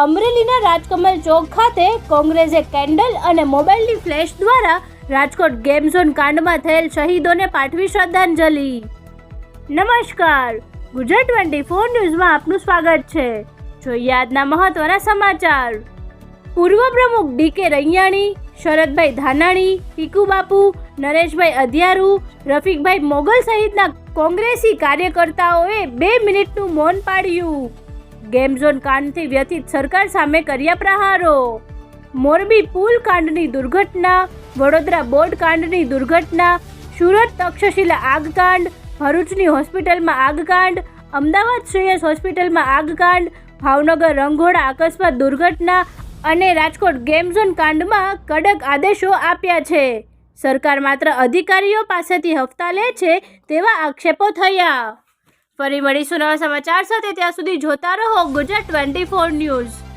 અમરેલીના રાજકમલ ચોક ખાતે કોંગ્રેસે કેન્ડલ અને મોબાઈલની ફ્લેશ દ્વારા રાજકોટ ગેમ ઝોન કાંડમાં થયેલ શહીદોને પાઠવી શ્રદ્ધાંજલિ. નમસ્કાર. ગુજરાત ટ્વેન્ટી ફોર ન્યૂઝમાં આપનું સ્વાગત છે. જોઈએ આજના મહત્વના સમાચાર. પૂર્વ પ્રમુખ ડી કે રૈયાણી, શરદભાઈ ધાનાણી, પીકુ બાપુ, નરેશભાઈ અધિયારુ, રફીકભાઈ મોગલ સહિતના કોંગ્રેસી કાર્યકર્તાઓએ બે મિનિટનું મૌન પાડ્યું. ગેમ ઝોન કાંડથી વ્યથિત સરકાર સામે કર્યા પ્રહારો. મોરબી પુલ કાંડની દુર્ઘટના, વડોદરા બોર્ડ કાંડની દુર્ઘટના, સુરત તક્ષશિલા આગકાંડ, ભરૂચની હોસ્પિટલમાં આગકાંડ, અમદાવાદ શ્રેયસ હોસ્પિટલમાં આગકાંડ, ભાવનગર રંઘોડા અકસ્માત દુર્ઘટના અને રાજકોટ ગેમ ઝોન કાંડમાં કડક આદેશો આપ્યા છે. સરકાર માત્ર અધિકારીઓ પાસેથી હપ્તા લે છે તેવા આક્ષેપો થયા. ફરી મળીશું નવા સમાચાર સાથે. ત્યાં સુધી જોતા રહો ગુજરાત ટ્વેન્ટી ફોર ન્યૂઝ.